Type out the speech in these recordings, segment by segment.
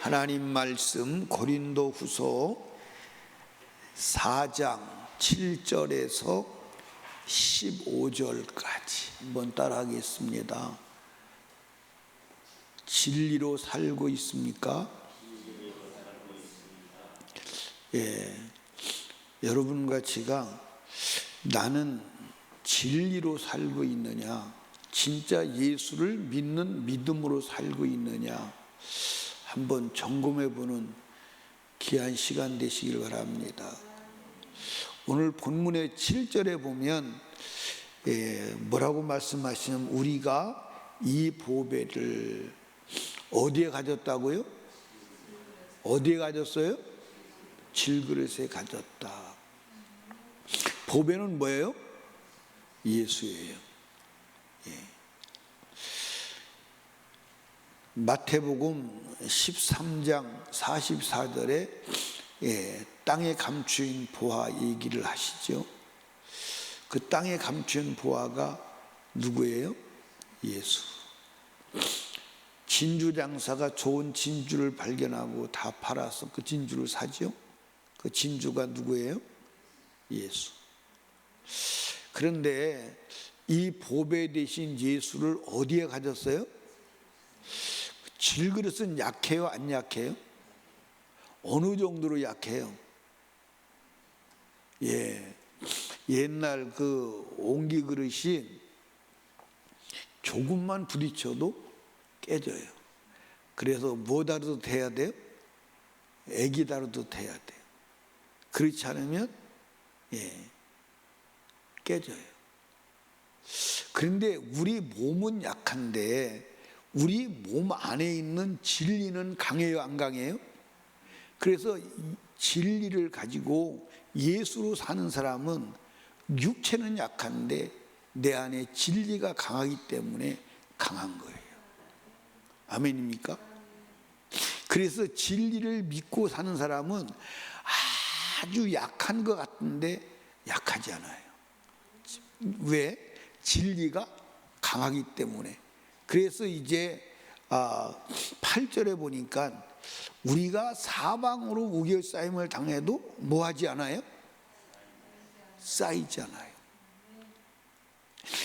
하나님 말씀 고린도 후서 4장 7절에서 15절까지 한번 따라하겠습니다. 진리로 살고 있습니까? 예. 여러분과 제가 나는 진리로 살고 있느냐, 진짜 예수를 믿는 믿음으로 살고 있느냐, 한번 점검해 보는 귀한 시간 되시길 바랍니다. 오늘 본문의 7절에 보면 예, 뭐라고 말씀하시냐면 우리가 이 보배를 어디에 가졌다고요? 어디에 가졌어요? 질그릇에 가졌다. 보배는 뭐예요? 예수예요. 예. 마태복음 13장 44절에 예, 땅에 감추인 보화 얘기를 하시죠. 그 땅에 감추인 보화가 누구예요? 예수. 진주 장사가 좋은 진주를 발견하고 다 팔아서 그 진주를 사죠. 그 진주가 누구예요? 예수. 그런데 이 보배 대신 예수를 어디에 가졌어요? 질그릇은 약해요, 안 약해요? 어느 정도로 약해요? 예. 옛날 그 옹기 그릇이 조금만 부딪혀도 깨져요. 그래서 뭐 다루도 돼야 돼요? 애기 다루도 돼야 돼요. 그렇지 않으면 예, 깨져요. 그런데 우리 몸은 약한데 우리 몸 안에 있는 진리는 강해요, 안 강해요? 그래서 진리를 가지고 예수로 사는 사람은 육체는 약한데 내 안에 진리가 강하기 때문에 강한 거예요. 아멘입니까? 그래서 진리를 믿고 사는 사람은 아주 약한 것 같은데 약하지 않아요. 왜? 진리가 강하기 때문에. 그래서 이제 8절에 보니까 우리가 사방으로 우겨 쌓임을 당해도 뭐 하지 않아요? 쌓이지 않아요.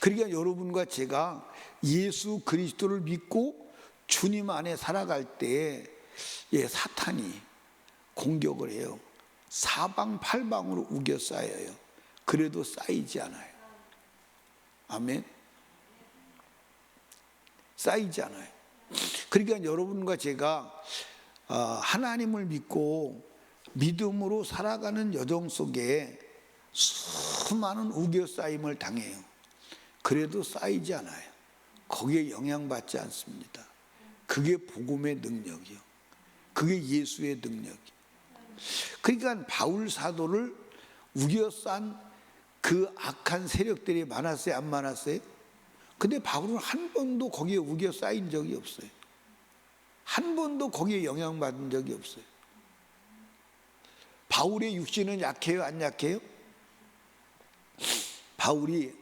그러니까 여러분과 제가 예수 그리스도를 믿고 주님 안에 살아갈 때 예, 사탄이 공격을 해요. 사방팔방으로 우겨 쌓여요. 그래도 쌓이지 않아요. 아멘. 쌓이지 않아요. 그러니까 여러분과 제가 어, 하나님을 믿고 믿음으로 살아가는 여정 속에 수많은 우겨 쌓임을 당해요. 그래도 쌓이지 않아요. 거기에 영향받지 않습니다. 그게 복음의 능력이요. 그게 예수의 능력이요. 그러니까 바울 사도를 우겨 싼 그 악한 세력들이 많았어요, 안 많았어요? 근데 바울은 한 번도 거기에 우겨 쌓인 적이 없어요. 한 번도 거기에 영향받은 적이 없어요. 바울의 육신은 약해요, 안 약해요? 바울이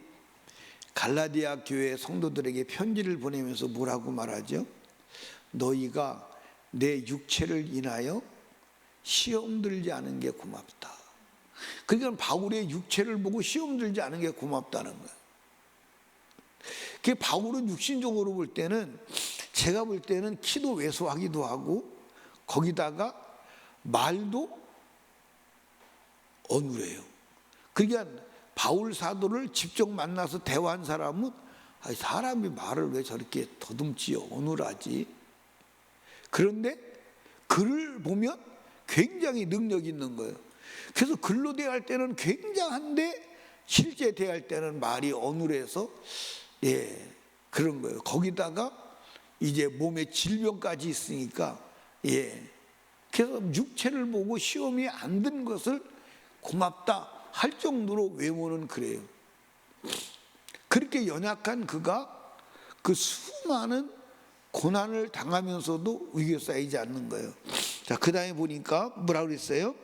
갈라디아 교회 성도들에게 편지를 보내면서 뭐라고 말하죠? 너희가 내 육체를 인하여 시험 들지 않은 게 고맙다. 그러니까 바울의 육체를 보고 시험 들지 않은 게 고맙다는 거예요. 그 바울은 육신적으로 볼 때는 제가 볼 때는 키도 왜소하기도 하고 거기다가 말도 어눌해요. 그러니까 바울 사도를 직접 만나서 대화한 사람은 사람이 말을 왜 저렇게 더듬지 어눌하지? 그런데 글을 보면 굉장히 능력 있는 거예요. 그래서 글로 대할 때는 굉장한데 실제 대할 때는 말이 어눌해서 예 그런 거예요. 거기다가 이제 몸에 질병까지 있으니까 예 그래서 육체를 보고 시험이 안 든 것을 고맙다 할 정도로 외모는 그래요. 그렇게 연약한 그가 그 수많은 고난을 당하면서도 위기에 쌓이지 않는 거예요. 자, 그 다음에 보니까 뭐라 그랬어요?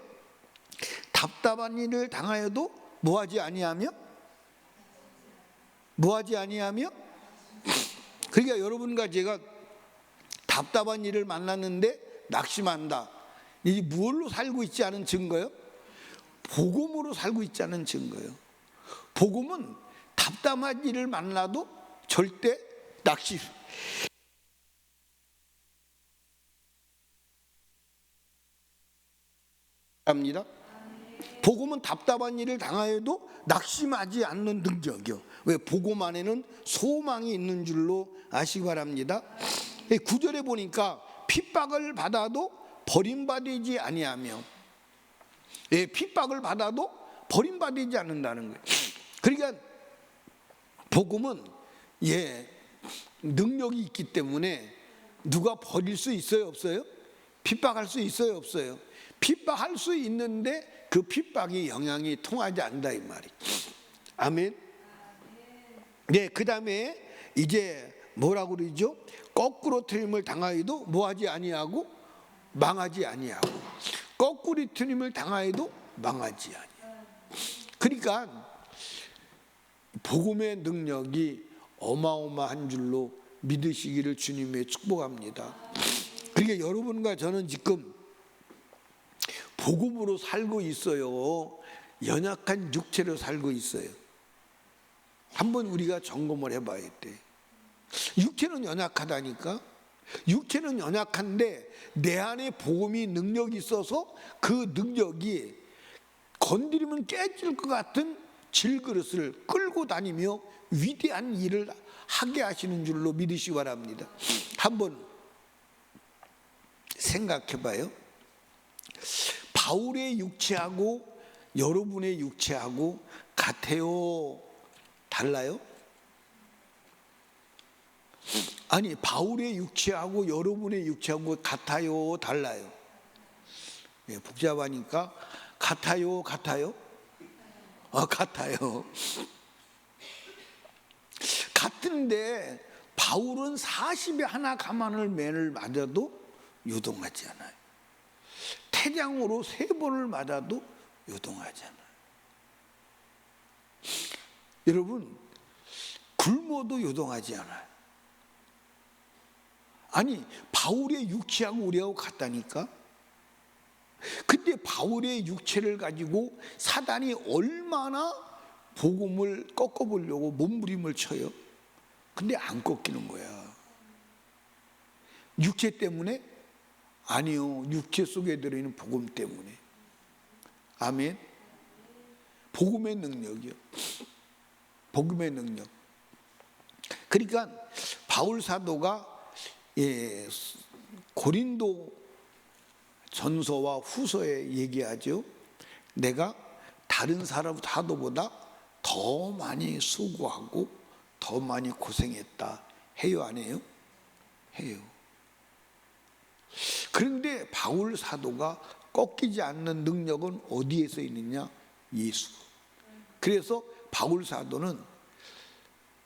답답한 일을 당하여도 뭐하지 아니하며? 뭐하지 아니하며? 그러니까 여러분과 제가 답답한 일을 만났는데 낙심한다. 이 무얼로 살고 있지 않은 증거요? 복음으로 살고 있지 않은 증거요. 복음은 답답한 일을 만나도 절대 낙심. 합니다. 복음은 답답한 일을 당하여도 낙심하지 않는 능력이요. 왜 복음 안에는 소망이 있는 줄로 아시기 바랍니다. 구절에 보니까 핍박을 받아도 버림받지 아니하며 예, 핍박을 받아도 버림받지 않는다는 거예요. 그러니까 복음은 예 능력이 있기 때문에 누가 버릴 수 있어요 없어요? 핍박할 수 있어요 없어요? 핍박할 수 있는데 그 핍박이 영향이 통하지 않는다 이 말이. 아멘. 네, 그 다음에 이제 뭐라고 그러죠? 거꾸로 틀림을 당하여도 뭐하지 아니하고 망하지 아니하고 거꾸로 틀림을 당하여도 망하지 아니하고. 그러니까 복음의 능력이 어마어마한 줄로 믿으시기를 주님의 축복합니다. 그러니까 여러분과 저는 지금 복음으로 살고 있어요. 연약한 육체로 살고 있어요. 한번 우리가 점검을 해봐야 돼. 육체는 연약하다니까. 육체는 연약한데 내 안에 복음이 능력이 있어서 그 능력이 건드리면 깨질 것 같은 질그릇을 끌고 다니며 위대한 일을 하게 하시는 줄로 믿으시 기 바랍니다. 한번 생각해 봐요. 바울의 육체하고 여러분의 육체하고 같아요? 달라요? 아니, 바울의 육체하고 여러분의 육체하고 같아요? 달라요? 예, 복잡하니까 같아요? 같아요? 아, 같아요. 같은데 바울은 40에 하나 가만을 맨을 맞아도 유동하지 않아요. 태장으로 세 번을 맞아도 요동하잖아요. 여러분 굶어도 요동하지 않아요. 아니 바울의 육체하고 우리하고 같다니까. 근데 바울의 육체를 가지고 사단이 얼마나 복음을 꺾어보려고 몸부림을 쳐요. 근데 안 꺾이는 거야. 육체 때문에 아니요. 육체 속에 들어있는 복음 때문에. 아멘. 복음의 능력이요. 복음의 능력. 그러니까 바울 사도가 예, 고린도 전서와 후서에 얘기하죠. 내가 다른 사람 사도보다 더 많이 수고하고 더 많이 고생했다. 해요, 안 해요? 해요. 그런데 바울 사도가 꺾이지 않는 능력은 어디에서 있느냐? 예수. 그래서 바울 사도는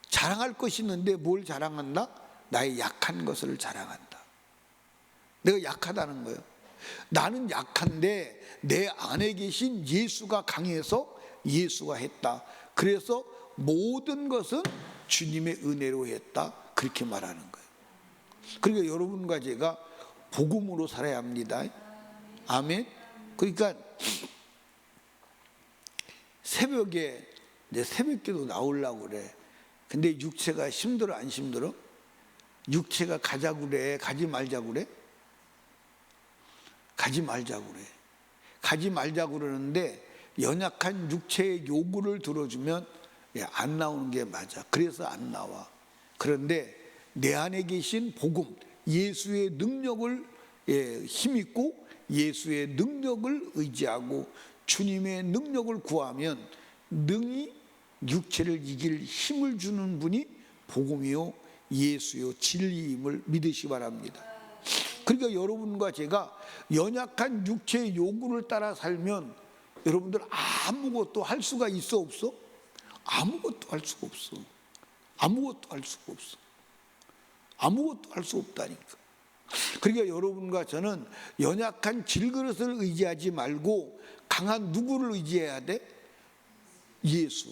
자랑할 것이 있는데 뭘 자랑한다? 나의 약한 것을 자랑한다. 내가 약하다는 거예요. 나는 약한데 내 안에 계신 예수가 강해서 예수가 했다. 그래서 모든 것은 주님의 은혜로 했다. 그렇게 말하는 거예요. 그러니까 여러분과 제가 복음으로 살아야 합니다. 아멘. 그러니까 새벽에 내 새벽기도 나오려고 그래. 근데 육체가 힘들어 안 힘들어? 육체가 가자고 그래, 가지 말자고 그래? 가지 말자고 그래. 가지 말자고 그러는데 연약한 육체의 요구를 들어주면 예, 안 나오는 게 맞아. 그래서 안 나와. 그런데 내 안에 계신 복음, 예수의 능력을 예, 힘있고 예수의 능력을 의지하고 주님의 능력을 구하면 능히 육체를 이길 힘을 주는 분이 복음이요 예수요 진리임을 믿으시 바랍니다. 그러니까 여러분과 제가 연약한 육체의 요구를 따라 살면 여러분들 아무것도 할 수가 있어 없어? 아무것도 할 수가 없어. 아무것도 할 수가 없어. 아무것도 할 수 없다니까. 그러니까 여러분과 저는 연약한 질그릇을 의지하지 말고 강한 누구를 의지해야 돼? 예수.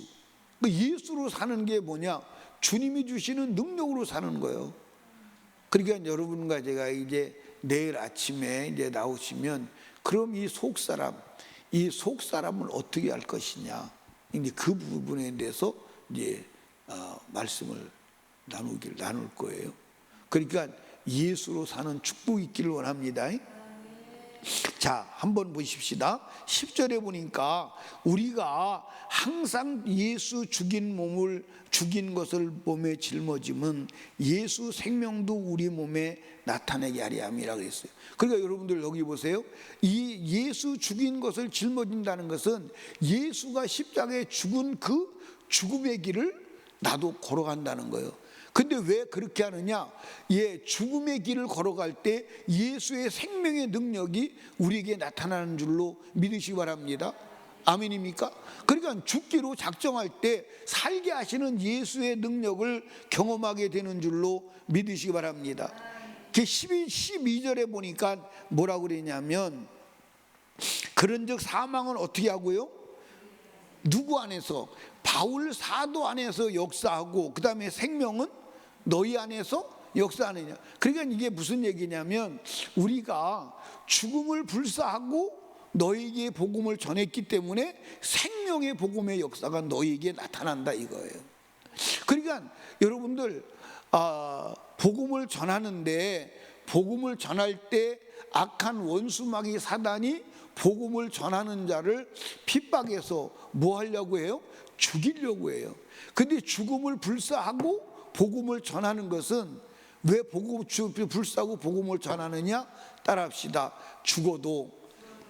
그 예수로 사는 게 뭐냐? 주님이 주시는 능력으로 사는 거예요. 그러니까 여러분과 제가 이제 내일 아침에 이제 나오시면 그럼 이 속 사람, 이 속 사람을 어떻게 할 것이냐. 이제 그 부분에 대해서 이제 어, 말씀을 나누길 나눌 거예요. 그러니까 예수로 사는 축복이 있기를 원합니다. 자, 한번 보십시다. 10절에 보니까 우리가 항상 예수 죽인 몸을 죽인 것을 몸에 짊어짐은 예수 생명도 우리 몸에 나타내게 하리 함이라 그랬어요. 그러니까 여러분들 여기 보세요. 이 예수 죽인 것을 짊어진다는 것은 예수가 십자가에 죽은 그 죽음의 길을 나도 걸어간다는 거예요. 근데 왜 그렇게 하느냐? 예, 죽음의 길을 걸어갈 때 예수의 생명의 능력이 우리에게 나타나는 줄로 믿으시기 바랍니다. 아멘입니까? 그러니까 죽기로 작정할 때 살게 하시는 예수의 능력을 경험하게 되는 줄로 믿으시기 바랍니다. 12, 12절에 보니까 뭐라고 그러냐면 그런즉 사망은 어떻게 하고요? 누구 안에서 바울 사도 안에서 역사하고 그다음에 생명은 너희 안에서 역사하느냐. 그러니까 이게 무슨 얘기냐면 우리가 죽음을 불사하고 너에게 복음을 전했기 때문에 생명의 복음의 역사가 너에게 나타난다 이거예요. 그러니까 여러분들 아, 복음을 전하는데 복음을 전할 때 악한 원수마귀 사단이 복음을 전하는 자를 핍박해서 뭐 하려고 해요? 죽이려고 해요. 근데 죽음을 불사하고 복음을 전하는 것은 왜 복음 불사하고 복음을 전하느냐? 따라합시다. 죽어도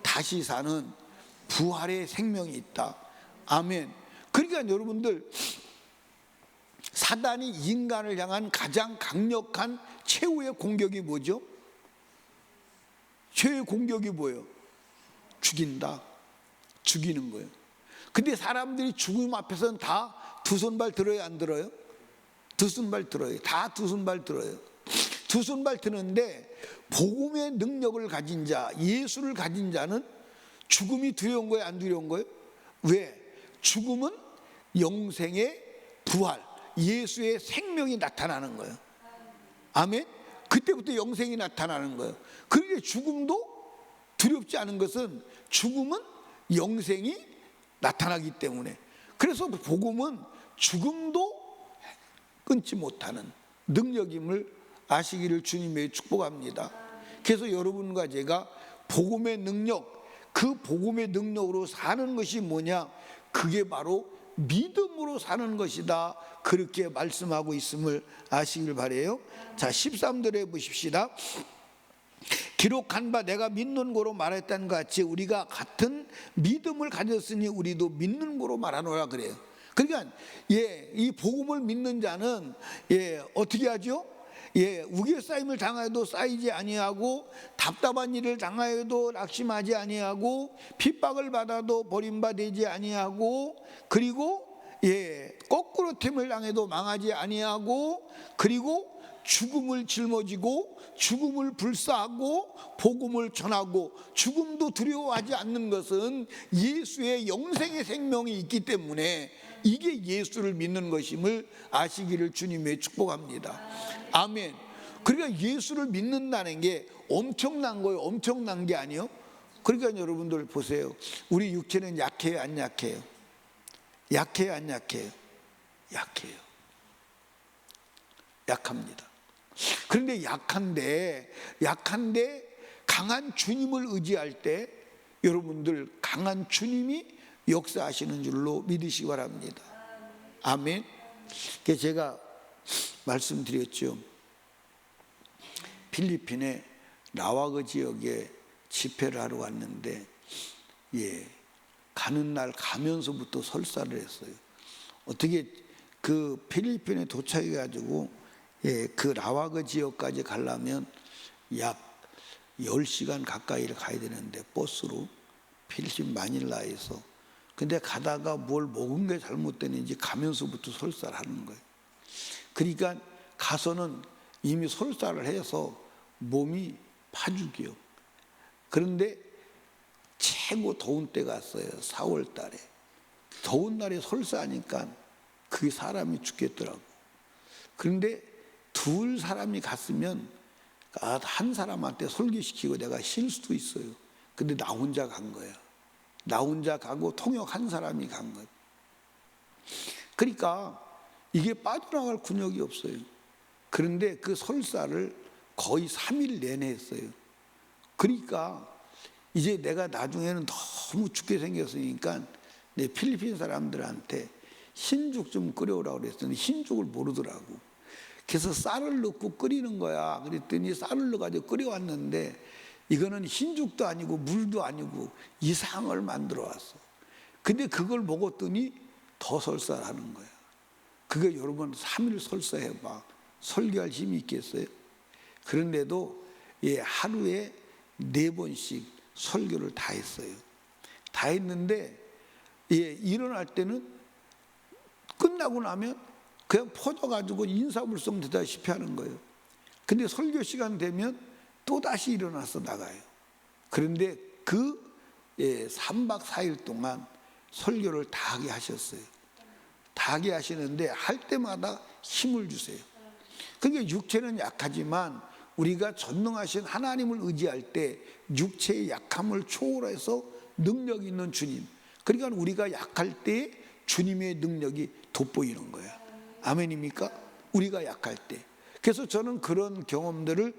다시 사는 부활의 생명이 있다. 아멘. 그러니까 여러분들 사단이 인간을 향한 가장 강력한 최후의 공격이 뭐죠? 최후의 공격이 뭐예요? 죽인다. 죽이는 거예요. 근데 사람들이 죽음 앞에서는 다 두 손 발 들어요, 안 들어요? 두 손발 들어요. 다두 손발 들어요. 두 손발 드는데 복음의 능력을 가진 자, 예수를 가진 자는 죽음이 두려운 거예요, 안 두려운 거예요? 왜? 죽음은 영생의 부활, 예수의 생명이 나타나는 거예요. 아멘. 그때부터 영생이 나타나는 거예요. 그러니 죽음도 두렵지 않은 것은 죽음은 영생이 나타나기 때문에 그래서 복음은 죽음도 끊지 못하는 능력임을 아시기를 주님의 축복합니다. 그래서 여러분과 제가 복음의 능력, 그 복음의 능력으로 사는 것이 뭐냐? 그게 바로 믿음으로 사는 것이다. 그렇게 말씀하고 있음을 아시길 바래요. 자, 13절에 보십시다. 기록한 바 내가 믿는 거로 것 같이 우리가 같은 믿음을 가졌으니 우리도 믿는 거로 말하노라 그래요. 그러니까 예, 이 복음을 믿는 자는 예, 어떻게 하죠? 예, 우겨 쌓임을 당하여도 쌓이지 아니하고 답답한 일을 당하여도 낙심하지 아니하고 핍박을 받아도 버림받지 아니하고 그리고 예, 거꾸로 틈을 당해도 망하지 아니하고 그리고 죽음을 짊어지고 죽음을 불사하고 복음을 전하고 죽음도 두려워하지 않는 것은 예수의 영생의 생명이 있기 때문에 이게 예수를 믿는 것임을 아시기를 주님의 축복합니다. 아멘. 그러니까 예수를 믿는다는 게 엄청난 거예요. 엄청난 게 아니요. 그러니까 여러분들 보세요. 우리 육체는 약해요, 안 약해요? 약해요, 안 약해요? 약해요. 약합니다. 그런데 약한데, 약한데 강한 주님을 의지할 때 여러분들 강한 주님이 역사하시는 줄로 믿으시기 바랍니다. 아멘. 제가 말씀드렸죠. 필리핀의 라와그 지역에 집회를 하러 왔는데, 예, 가는 날 가면서부터 설사를 했어요. 어떻게 그 필리핀에 도착해가지고, 예, 그 라와그 지역까지 가려면 약 10시간 가까이를 가야 되는데, 버스로 필리핀 마닐라에서 근데 가다가 뭘 먹은 게 잘못되는지 가면서부터 설사를 하는 거예요. 그러니까 가서는 이미 설사를 해서 몸이 파죽이요. 그런데 최고 더운 때가 왔어요. 4월 달에. 더운 날에 설사하니까 그 사람이 죽겠더라고. 그런데 둘 사람이 갔으면 아, 한 사람한테 설교시키고 내가 쉴 수도 있어요. 근데 나 혼자 간 거야. 나 혼자 가고 통역 한 사람이 간 거야. 그러니까 이게 빠져나갈 군역이 없어요. 그런데 그 설사를 거의 3일 내내 했어요. 그러니까 이제 내가 나중에는 너무 죽게 생겼으니까 내 필리핀 사람들한테 흰죽 좀 끓여오라고 그랬더니 흰죽을 모르더라고. 그래서 쌀을 넣고 끓이는 거야. 그랬더니 쌀을 넣어가지고 끓여왔는데 이거는 흰죽도 아니고 물도 아니고 이상을 만들어 왔어. 근데 그걸 먹었더니 더 설사하는 거야. 그게 여러분 3일 설사해봐. 설교할 힘이 있겠어요? 그런데도 예, 하루에 네 번씩 설교를 다 했어요. 다 했는데 예, 일어날 때는 끝나고 나면 그냥 퍼져가지고 인사불성 되다시피 하는 거예요. 근데 설교 시간 되면 또 다시 일어나서 나가요. 그런데 그 예, 3박 4일 동안 설교를 다 하게 하셨어요. 다 하게 하시는데 할 때마다 힘을 주세요. 그게 육체는 약하지만 우리가 전능하신 하나님을 의지할 때 육체의 약함을 초월해서 능력 있는 주님. 그러니까 우리가 약할 때 주님의 능력이 돋보이는 거야. 아멘입니까? 우리가 약할 때. 그래서 저는 그런 경험들을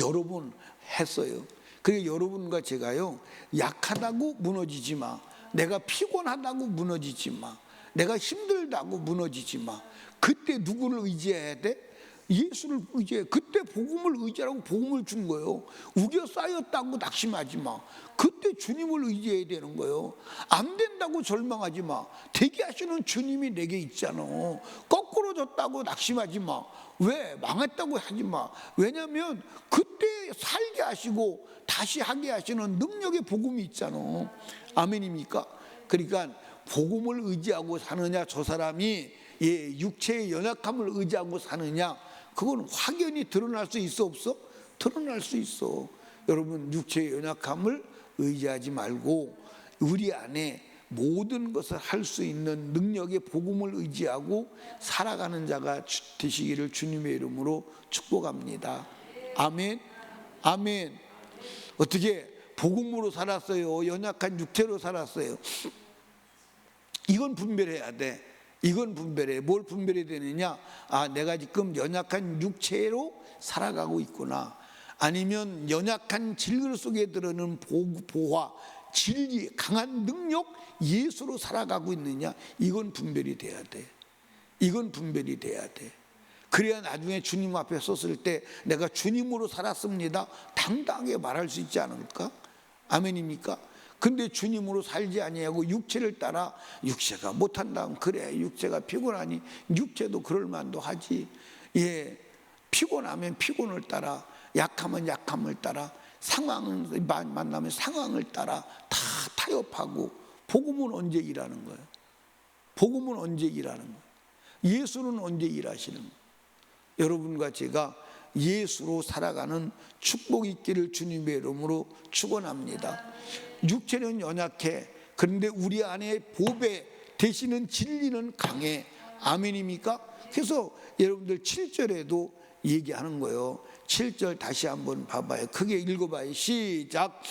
여러 번 했어요. 그게 여러분과 제가요, 약하다고 무너지지 마. 내가 피곤하다고 무너지지 마. 내가 힘들다고 무너지지 마. 그때 누구를 의지해야 돼? 예수를 의지해. 그때 복음을 의지하라고 복음을 준 거예요. 우겨 쌓였다고 낙심하지 마. 그때 주님을 의지해야 되는 거예요. 안 된다고 절망하지 마. 되게 하시는 주님이 내게 있잖아. 거꾸로 졌다고 낙심하지 마. 왜? 망했다고 하지 마. 왜냐하면 그때 살게 하시고 다시 하게 하시는 능력의 복음이 있잖아. 아멘입니까? 그러니까 복음을 의지하고 사느냐 저 사람이 예, 육체의 연약함을 의지하고 사느냐 그건 확연히 드러날 수 있어 없어? 드러날 수 있어. 여러분 육체의 연약함을 의지하지 말고 우리 안에 모든 것을 할 수 있는 능력의 복음을 의지하고 살아가는 자가 되시기를 주님의 이름으로 축복합니다. 아멘. 아멘. 어떻게 복음으로 살았어요? 연약한 육체로 살았어요? 이건 분별해야 돼. 이건 분별해. 뭘 분별해야 되느냐? 아, 내가 지금 연약한 육체로 살아가고 있구나. 아니면 연약한 질글 속에 들어는 보화, 진리, 강한 능력, 예수로 살아가고 있느냐? 이건 분별이 돼야 돼. 이건 분별이 돼야 돼. 그래야 나중에 주님 앞에 섰을 때 내가 주님으로 살았습니다. 당당하게 말할 수 있지 않을까? 아멘입니까? 근데 주님으로 살지 아니하고 육체를 따라 육체가 못한다. 그래 육체가 피곤하니 육체도 그럴 만도 하지. 예 피곤하면 피곤을 따라 약하면 약함을 따라 상황을 만나면 상황을 따라 다 타협하고 복음은 언제 일하는 거예요? 복음은 언제 일하는 거예요? 예수는 언제 일하시는 거예요? 여러분과 제가 예수로 살아가는 축복 있기를 주님의 이름으로 축원합니다. 육체는 연약해. 그런데 우리 안에 보배 되시는 진리는 강해. 아멘입니까? 그래서 여러분들 7절에도 얘기하는 거예요. 7절 다시 한번 봐봐요. 크게 읽어봐요. 시작.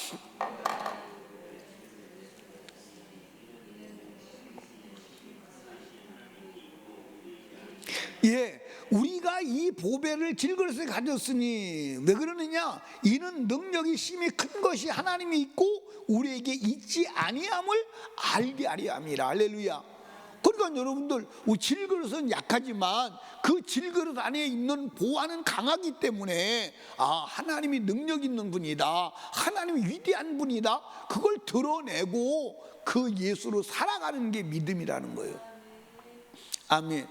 예, 우리가 이 보배를 질그릇에 가졌으니 왜 그러느냐? 이는 능력이 심히 큰 것이 하나님이 있고 우리에게 있지 아니함을 알게 하려 함이라. 할렐루야. 그러니까 여러분들 질그릇은 약하지만 그 질그릇 안에 있는 보화는 강하기 때문에 아 하나님이 능력 있는 분이다 하나님이 위대한 분이다 그걸 드러내고 그 예수로 살아가는 게 믿음이라는 거예요 아멘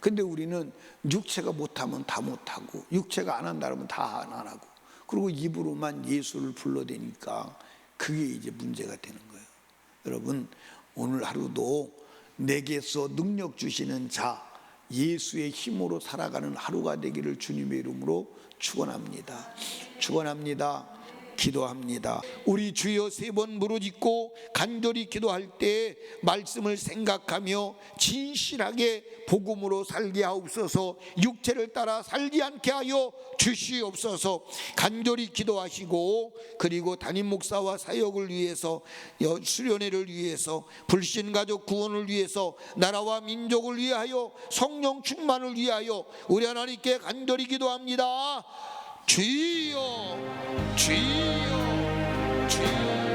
근데 우리는 육체가 못하면 다 못하고 육체가 안 한다 그러면 다 안 하고 그리고 입으로만 예수를 불러대니까 그게 이제 문제가 되는 거예요. 여러분 오늘 하루도 내게서 능력 주시는 자 예수의 힘으로 살아가는 하루가 되기를 주님의 이름으로 축원합니다. 축원합니다. 기도합니다. 우리 주여 세 번 부르짖고 간절히 기도할 때 말씀을 생각하며 진실하게 복음으로 살게 하옵소서. 육체를 따라 살지 않게 하여 주시옵소서. 간절히 기도하시고 그리고 담임 목사와 사역을 위해서 여- 수련회를 위해서 불신 가족 구원을 위해서 나라와 민족을 위하여 성령 충만을 위하여 우리 하나님께 간절히 기도합니다. 주여 주여 주여